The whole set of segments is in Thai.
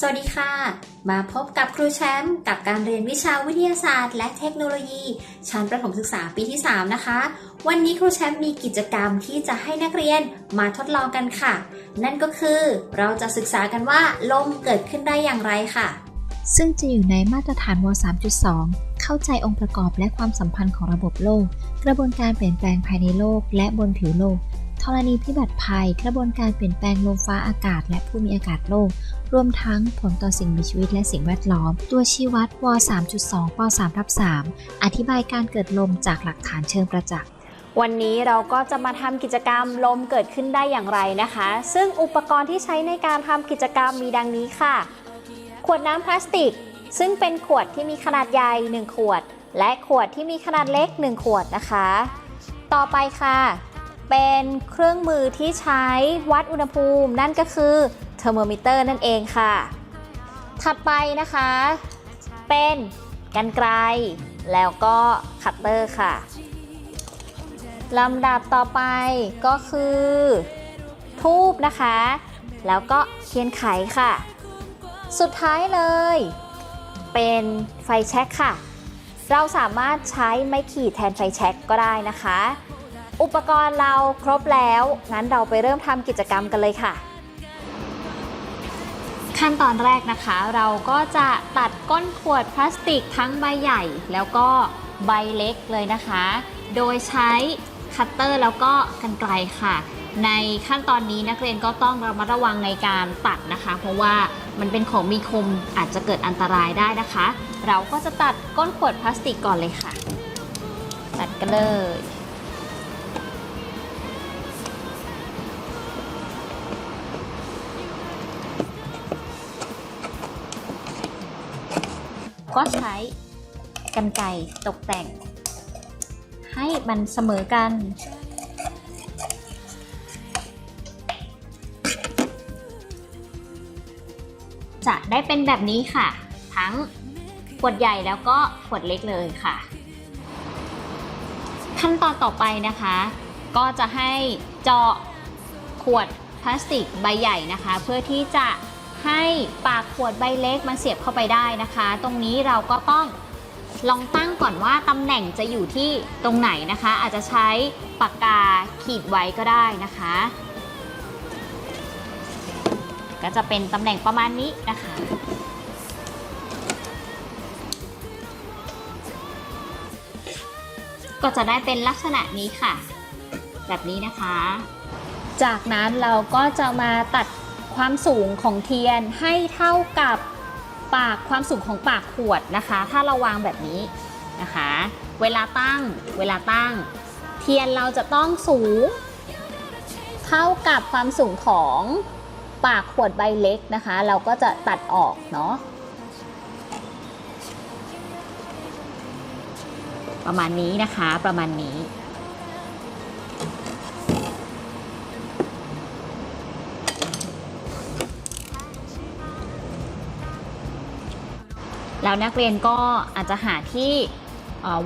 สวัสดีค่ะ มาพบกับครูแชมป์กับการเรียนวิชาวิทยาศาสตร์ และเทคโนโลยี ชั้นประถมศึกษาปีที่ 3 นะคะ วันนี้ครูแชมป์มีกิจกรรมที่จะให้นักเรียนมาทดลองกันค่ะ นั่นก็คือเราจะศึกษากันว่าลมเกิดขึ้นได้อย่างไรค่ะ ซึ่งจะอยู่ในมาตรฐานว 3.2 เข้าใจองค์ประกอบและความสัมพันธ์ของระบบโลก กระบวนการเปลี่ยนแปลงภายในโลก และบนผิวโลก รณีพิบัติภัย กระบวนการเปลี่ยนแปลงลมฟ้าอากาศ และภูมิอากาศโลก รวมทั้งผลต่อสิ่งมีชีวิตและสิ่งแวดล้อม ตัวชี้วัดว 3.2ป3ทับ3อธิบายการเกิดลมจากหลักฐานเชิงประจักษ์วันนี้เราก็จะมาทำกิจกรรมลมเกิดขึ้นได้อย่างไรนะคะ ซึ่งอุปกรณ์ที่ใช้ในการทำกิจกรรมมีดังนี้ค่ะ ขวดน้ำพลาสติก ซึ่งเป็นขวดที่มีขนาดใหญ่ 1 ขวด และขวดที่มีขนาดเล็ก 1 ขวดนะคะ ต่อไปค่ะ เป็นเครื่องมือที่ใช้วัดอุณหภูมิ นั่นก็คือเทอร์โมมิเตอร์นั่นเองค่ะ ถัดไปนะคะ เป็นกันไกรแล้วก็คัตเตอร์ค่ะลำดับต่อไปก็คือ ทูบนะคะ แล้วก็เทียนไขค่ะ สุดท้ายเลย เป็นไฟแช็กค่ะ เราสามารถใช้ไม้ขีดแทนไฟแช็กก็ได้นะคะ อุปกรณ์เราครบแล้ว งั้นเราไปเริ่มทำกิจกรรมกันเลยค่ะ ขั้นตอนแรกนะคะ เราก็จะตัดก้นขวดพลาสติกทั้งใบใหญ่ แล้วก็ใบเล็กเลยนะคะ โดยใช้คัตเตอร์แล้วก็กันไกลค่ะ ในขั้นตอนนี้นักเรียนก็ต้องระมัดระวังในการตัดนะคะ เพราะว่ามันเป็นของมีคมอาจจะเกิดอันตรายได้นะคะ เราก็จะตัดก้นขวดพลาสติกก่อนเลยค่ะ ตัดกันเลย ก็ใช้กันไกรตกแต่ง ให้มันเสมอกัน จะได้เป็นแบบนี้ค่ะ ทั้งขวดใหญ่แล้วก็ขวดเล็กเลยค่ะ ขั้นตอนต่อไปนะคะ ก็จะให้เจาะขวดพลาสติกใบใหญ่นะคะ เพื่อที่จะ ให้ปากขวดใบเล็กมันเสียบเข้าไปได้นะคะ ตรงนี้เราก็ต้องลองตั้งก่อนว่าตำแหน่งจะอยู่ที่ตรงไหนนะคะ อาจจะใช้ปากกาขีดไว้ก็ได้นะคะ ก็จะเป็นตำแหน่งประมาณนี้นะคะ ก็จะได้เป็นลักษณะนี้ค่ะ แบบนี้นะคะ จากนั้นเราก็จะมาตัด ความสูงของเทียนให้เท่ากับปากความสูงของปากขวดนะคะ ถ้าเราวางแบบนี้นะคะ เวลาตั้งเวลาตั้ง เทียนเราจะต้องสูง เท่ากับความสูงของปากขวดใบเล็กนะคะ เราก็จะตัดออกเนาะประมาณนี้นะคะประมาณนี้ แล้วนักเรียนก็อาจจะหาที่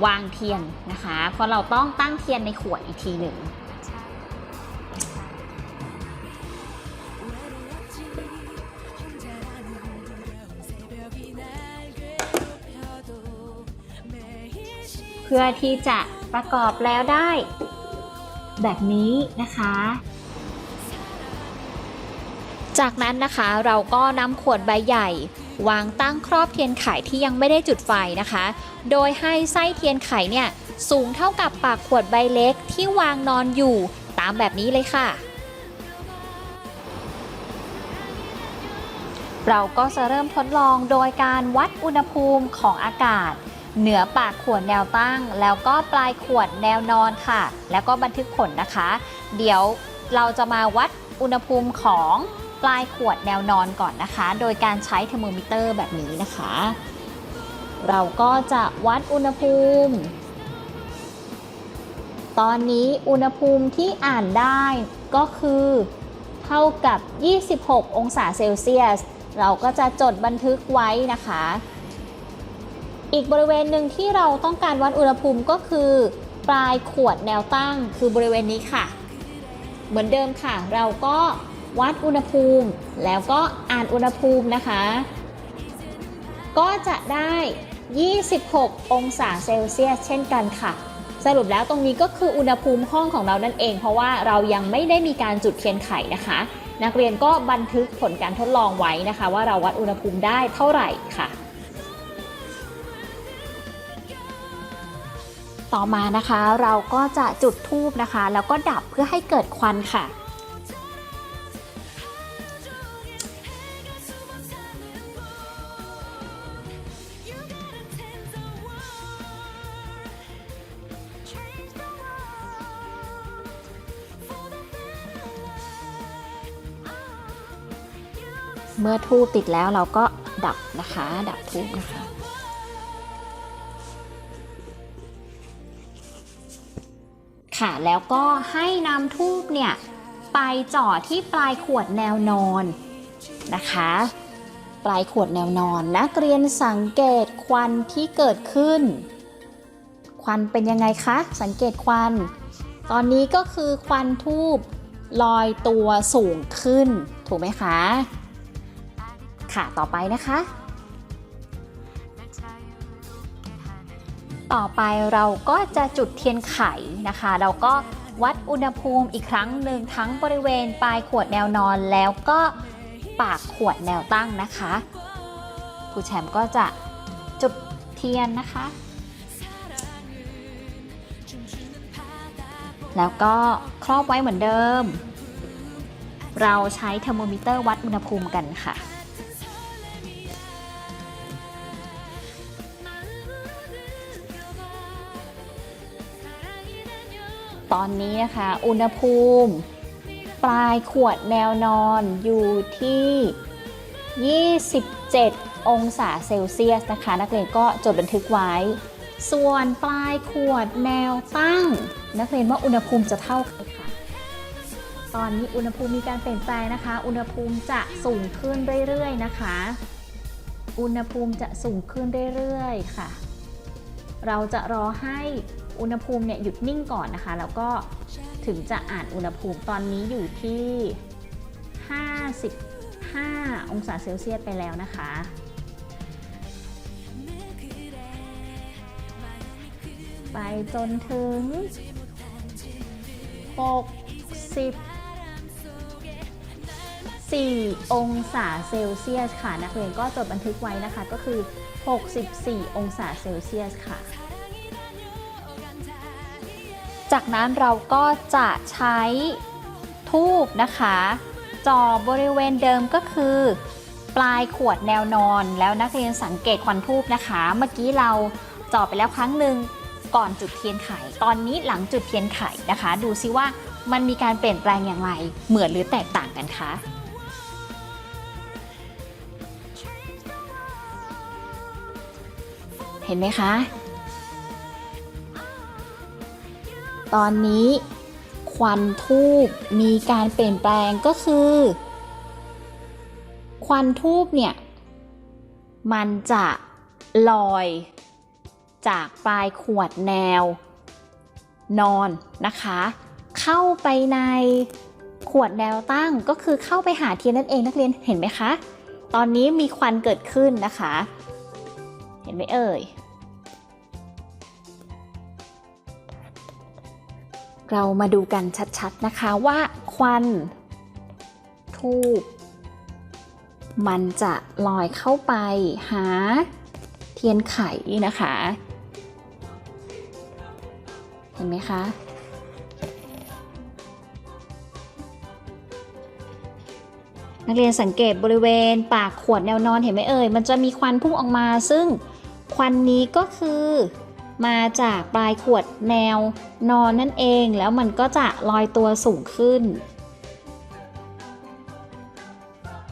วางเทียนนะคะ เพราะเราต้องตั้งเทียนในขวดอีกทีหนึ่งเพื่อที่จะประกอบแล้วได้ แบบนี้นะคะ จากนั้นนะคะเราก็นำขวดใบใหญ่ วางตั้งครอบเทียนไขที่ยังไม่ได้จุดไฟนะคะ โดยให้ไส้เทียนไขเนี่ยสูงเท่ากับปากขวดใบเล็กที่วางนอนอยู่ตามแบบนี้เลยค่ะ เราก็จะเริ่มทดลองโดยการวัดอุณหภูมิของอากาศ เหนือปากขวดแนวตั้ง แล้วก็ปลายขวดแนวนอนค่ะ แล้วก็บันทึกผลนะคะ เดี๋ยวเราจะมาวัดอุณหภูมิของ ปลายขวดแนวนอนก่อนนะคะ โดยการใช้เทอร์โมมิเตอร์แบบนี้นะคะ เราก็จะวัดอุณหภูมิ ตอนนี้อุณหภูมิที่อ่านได้ก็คือเท่ากับ 26 องศาเซลเซียส เราก็จะจดบันทึกไว้นะคะ อีกบริเวณหนึ่งที่เราต้องการวัดอุณหภูมิก็คือ ปลายขวดแนวตั้งคือบริเวณนี้ค่ะ เหมือนเดิมค่ะ เราก็ วัดอุณหภูมิ แล้วก็อ่านอุณหภูมินะคะ ก็จะได้ 26 องศาเซลเซียสเช่นกันค่ะ สรุปแล้วตรงนี้ก็คืออุณหภูมิห้องของเรานั่นเอง เพราะว่าเรายังไม่ได้มีการจุดเทียนไขนะคะ นักเรียนก็บันทึกผลการทดลองไว้นะคะ ว่าเราวัดอุณหภูมิได้เท่าไหร่ค่ะต่อมานะคะเราก็จะจุดธูปนะคะ แล้วก็ดับเพื่อให้เกิดควันค่ะ เมื่อทูบติดแล้วเราก็ดับนะคะ ดับทูบนะคะ ค่ะแล้วก็ให้นำทูบเนี่ย ไปจ่อที่ปลายขวดแนวนอนนะคะ ปลายขวดแนวนอนนักเรียนสังเกตควันที่เกิดขึ้น ควันเป็นยังไงคะ สังเกตควัน ตอนนี้ก็คือควันทูบลอยตัวสูงขึ้น ถูกไหมคะ ค่ะต่อไปนะคะ ต่อไปเราก็จะจุดเทียนไขนะคะ เราก็วัดอุณหภูมิอีกครั้งหนึ่งทั้งบริเวณปลายขวดแนวนอนแล้วก็ปากขวดแนวตั้งนะคะครูแชมป์ก็จะจุดเทียนนะคะ แล้วก็ครอบไว้เหมือนเดิม เราใช้เทอร์โมมิเตอร์วัดอุณหภูมิกันค่ะ ตอนนี้นะคะ อุณหภูมิ ปลายขวดแนวนอนอยู่ที่ 27 องศาเซลเซียสนะคะ นักเรียนก็จดบันทึกไว้ ส่วนปลายขวดแนวตั้ง นักเรียนว่าอุณหภูมิจะเท่ากันค่ะ ตอนนี้อุณหภูมิมีการเปลี่ยนแปลงนะคะ อุณหภูมิจะสูงขึ้นเรื่อยๆนะคะอุณหภูมิจะสูงขึ้นเรื่อยๆ ค่ะ เราจะรอให้ อุณหภูมิเนี่ยหยุดนิ่งก่อนนะคะ แล้วก็ถึงจะอ่านอุณหภูมิตอนนี้อยู่ที่ 55 องศาเซลเซียสไปแล้วนะคะ ไปจนถึง64องศาเซลเซียสค่ะ นักเรียนก็จดบันทึกไว้นะคะก็คือ 64 องศาเซลเซียสค่ะ จากนั้นเราก็จะใช้ทูบนะคะจ่อบริเวณเดิมก็คือ ปลายขวดแนวนอนแล้วนักเรียนสังเกตควันทูบนะคะ เมื่อกี้เราจ่อไปแล้วครั้งหนึ่งก่อนจุดเทียนไข ตอนนี้หลังจุดเทียนไขนะคะ ดูซิว่ามันมีการเปลี่ยนแปลงอย่างไร เหมือนหรือแตกต่างกันคะเห็นไหมคะ ตอนนี้ ควันทูบมีการเปลี่ยนแปลงก็คือ ควันทูบเนี่ย มันจะลอยจากปลายขวดแนว นอนนะคะ เข้าไปในขวดแนวตั้งก็คือเข้าไปหาเทียนนั่นเองนักเรียนเห็นไหมคะ ตอนนี้มีควันเกิดขึ้นนะคะ เห็นไหมเอ่ย เรามาดูกันชัดๆนะคะว่าควันทูบมันจะลอยเข้าไปหาเทียนไขนะคะ เห็นไหมคะ นักเรียนสังเกตบริเวณปากขวดแนวนอนเห็นไหมเอ่ย มันจะมีควันพุ่งออกมาซึ่งควันนี้ก็คือ มาจากปลายขวดแนวนอนนั่นเองแล้วมันก็จะลอยตัวสูงขึ้น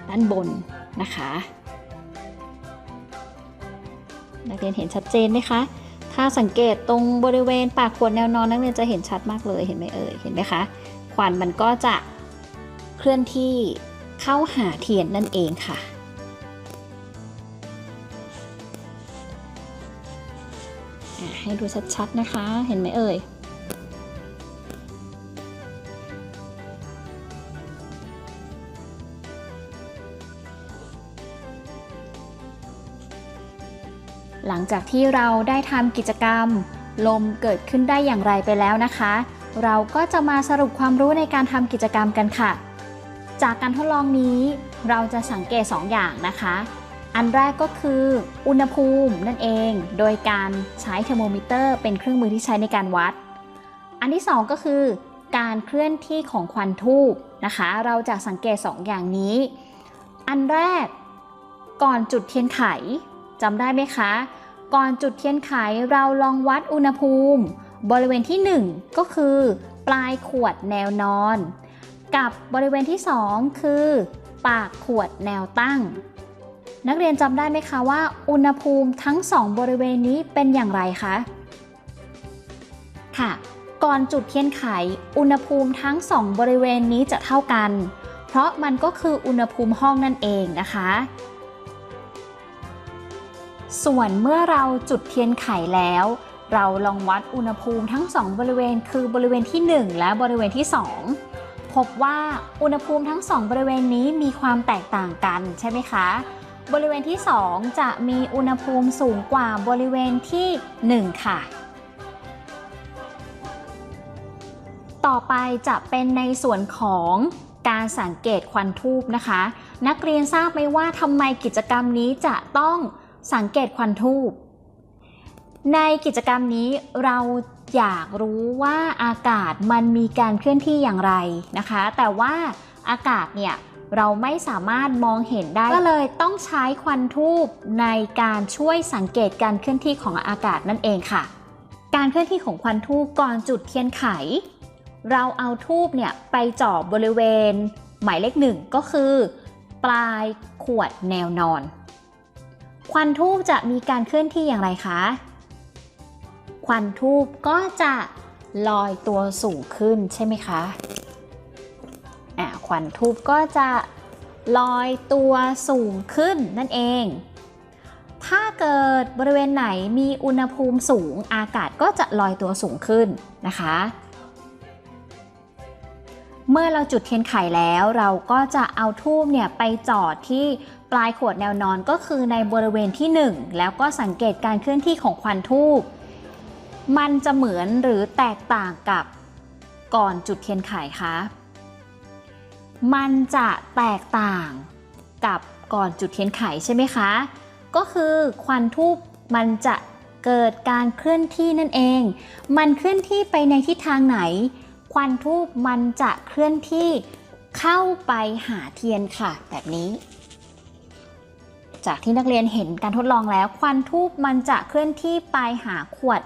ด้านบนนะคะ นักเรียนเห็นชัดเจนไหมคะ ถ้าสังเกตตรงบริเวณปากขวดแนวนอนนักเรียนจะเห็นชัดมากเลยเห็นไหมเอ่ยเห็นไหมคะควันมันก็จะเคลื่อนที่เข้าหาเทียนนั่นเองค่ะ ให้ดูชัดๆนะคะ เห็นไหมเอ่ยหลังจากที่เราได้ทำกิจกรรม ลมเกิดขึ้นได้อย่างไรไปแล้วนะคะ เราก็จะมาสรุปความรู้ในการทำกิจกรรมกันค่ะ จากการทดลองนี้ เราจะสังเกต 2 อย่างนะคะ อันแรกก็คืออุณหภูมินั่นเอง โดยการใช้เทอร์โมมิเตอร์เป็นเครื่องมือที่ใช้ในการวัด อันที่ 2 ก็คือ การเคลื่อนที่ของควันทูบนะคะ เราจะสังเกต 2 อย่างนี้ อันแรกก่อนจุดเทียนไขจำได้ไหมคะ ก่อนจุดเทียนไขเราลองวัดอุณหภูมิ บริเวณที่ 1 ก็คือ ปลายขวดแนวนอน กับบริเวณที่ 2 คือ ปากขวดแนวตั้ง นักเรียนจำได้ไหมคะว่า อุณหภูมิทั้ง 2 บริเวณนี้เป็นอย่างไรคะ ค่ะ ก่อนจุดเทียนไข อุณหภูมิทั้ง 2 บริเวณนี้จะเท่ากัน เพราะมันก็คืออุณหภูมิห้องนั่นเองนะคะ ส่วนเมื่อเราจุดเทียนไขแล้ว เราลองวัดอุณหภูมิทั้ง 2 บริเวณ คือบริเวณที่ 1 และบริเวณที่ 2พบว่าอุณหภูมิทั้ง 2 บริเวณนี้มีความแตกต่างกันใช่ไหมคะ บริเวณที่ 2 จะมีอุณหภูมิสูงกว่าบริเวณที่ 1 ค่ะ ต่อไปจะเป็นในส่วนของการสังเกตควันทูบนะคะ นักเรียนทราบไหมว่าทำไมกิจกรรมนี้จะต้องสังเกตควันทูบในกิจกรรมนี้เราอยากรู้ว่าอากาศมันมีการเคลื่อนที่อย่างไรนะคะ แต่ว่าอากาศเนี่ย เราไม่สามารถมองเห็นได้ก็เลยต้องใช้ควันทูบในการช่วยสังเกตการเคลื่อนที่ของอากาศนั่นเองค่ะ การเคลื่อนที่ของควันทูบก่อนจุดเทียนไข เราเอาทูบเนี่ยไปจ่อบริเวณ หมายเลขหนึ่งก็คือ ปลายขวดแนวนอน ควันทูบจะมีการเคลื่อนที่อย่างไรคะควันทูบก็จะลอยตัวสูงขึ้นใช่ไหมคะ วันทูบก็จะลอยตัวสูงขึ้นนั่นเอง ถ้าเกิดบริเวณไหนมีอุณหภูมิสูงอากาศก็จะลอยตัวสูงขึ้นนะคะ เมื่อเราจุดเทียนไขแล้วเราก็จะเอาทูบเนี่ยไปจอดที่ปลายขวดแนวนอนก็คือในบริเวณที่ 1 แล้วก็สังเกตการเคลื่อนที่ของควันทูบมันจะเหมือนหรือแตกต่างกับก่อนจุดเทียนไขคะ มันจะแตกต่างกับก่อนจุดเทียนไขใช่ไหมคะ ก็คือควันทูบมันจะเกิดการเคลื่อนที่นั่นเอง มันเคลื่อนที่ไปในทิศทางไหน ควันทูบมันจะเคลื่อนที่เข้าไปหาเทียนค่ะ แบบนี้ จากที่นักเรียนเห็นการทดลองแล้ว ควันทูบมันจะเคลื่อนที่ไปหาขวด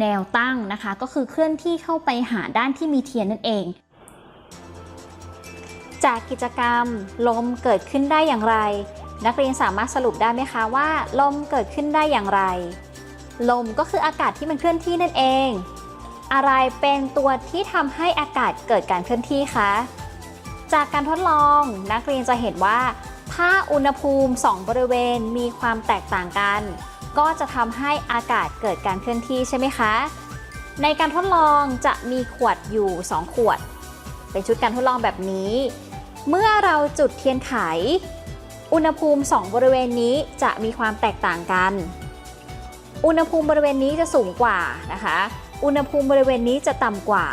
แนวตั้งนะคะ ก็คือเคลื่อนที่เข้าไปหาด้านที่มีเทียนนั่นเอง จากกิจกรรมลมเกิดขึ้นได้อย่างไร นักเรียนสามารถสรุปได้ไหมคะว่า ลมเกิดขึ้นได้อย่างไร ลมก็คืออากาศที่มันเคลื่อนที่นั่นเอง อะไรเป็นตัวที่ทำให้อากาศเกิดการเคลื่อนที่คะจากการทดลองนักเรียนจะเห็นว่า ถ้าอุณหภูมิ 2 บริเวณมีความแตกต่างกัน ก็จะทำให้อากาศเกิดการเคลื่อนที่ใช่ไหมคะ ในการทดลองจะมีขวดอยู่ 2 ขวด เป็นชุดการทดลองแบบนี้ เมื่อเราจุดเทียนไข อุณหภูมิ 2 บริเวณนี้จะมีความแตกต่างกัน อุณหภูมิบริเวณนี้จะสูงกว่านะคะ อุณหภูมิบริเวณนี้จะต่ำกว่า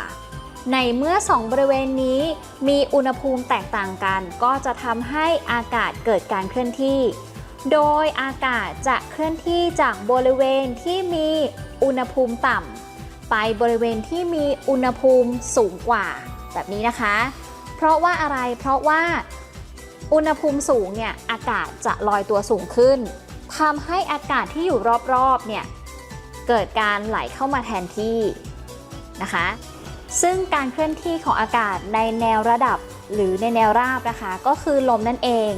ในเมื่อ 2 บริเวณนี้มีอุณหภูมิแตกต่างกัน ก็จะทำให้อากาศเกิดการเคลื่อนที่ โดยอากาศจะเคลื่อนที่จากบริเวณที่มีอุณหภูมิต่ำไปบริเวณที่มีอุณหภูมิสูงกว่า แบบนี้นะคะ เพราะว่าอะไรเพราะว่าอุณหภูมิสูงเนี่ยอากาศจะลอยตัวสูงขึ้นทำให้อากาศที่อยู่รอบๆเนี่ยเกิดการไหลเข้ามาแทนที่นะคะ ซึ่งการเคลื่อนที่ของอากาศในแนวระดับหรือในแนวราบนะคะ ก็คือลมนั่นเอง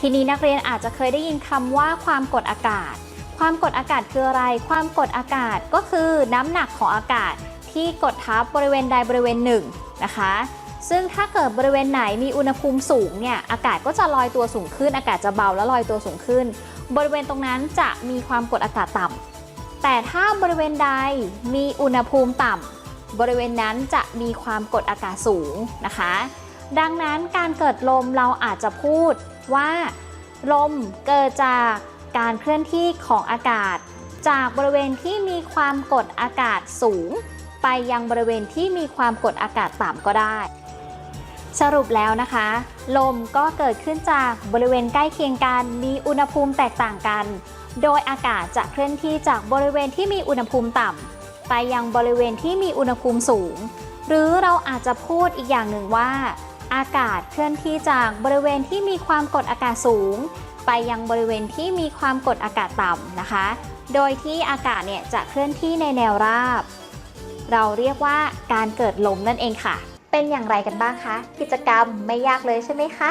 ทีนี้นักเรียนอาจจะเคยได้ยินคำว่าความกดอากาศ ความกดอากาศคืออะไร ความกดอากาศก็คือน้ำหนักของอากาศที่กดทับบริเวณใดบริเวณหนึ่งนะคะ ซึ่งถ้าเกิดบริเวณไหนมีอุณหภูมิสูงเนี่ยอากาศก็จะลอยตัวสูงขึ้น อากาศจะเบาและลอยตัวสูงขึ้น บริเวณตรงนั้นจะมีความกดอากาศต่ำแต่ถ้าบริเวณใดมีอุณหภูมิต่ำบริเวณนั้นจะมีความกดอากาศสูงนะคะ ดังนั้นการเกิดลมเราอาจจะพูดว่าลมเกิดจากการเคลื่อนที่ของอากาศ จากบริเวณที่มีความกดอากาศสูง ไปยังบริเวณที่มีความกดอากาศต่ำก็ได้ สรุปแล้วนะคะ ลมก็เกิดขึ้นจากบริเวณใกล้เคียงกัน มีอุณหภูมิแตกต่างกัน โดยอากาศจะเคลื่อนที่จากบริเวณที่มีอุณหภูมิต่ำไปยังบริเวณที่มีอุณหภูมิสูง หรือเราอาจจะพูดอีกอย่างหนึ่งว่า อากาศเคลื่อนที่จากบริเวณที่มีความกดอากาศสูง ไปยังบริเวณที่มีความกดอากาศต่ำนะคะ โดยที่อากาศเนี่ยจะเคลื่อนที่ในแนวราบ เราเรียกว่าการเกิดลมนั่นเองค่ะ เป็นอย่างไรกันบ้างคะ กิจกรรมไม่ยากเลยใช่ไหมคะ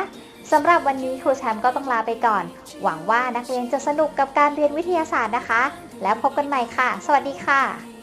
สำหรับวันนี้ครูแชมป์ก็ต้องลาไปก่อน หวังว่านักเรียนจะสนุกกับการเรียนวิทยาศาสตร์นะคะ แล้วพบกันใหม่ค่ะ สวัสดีค่ะ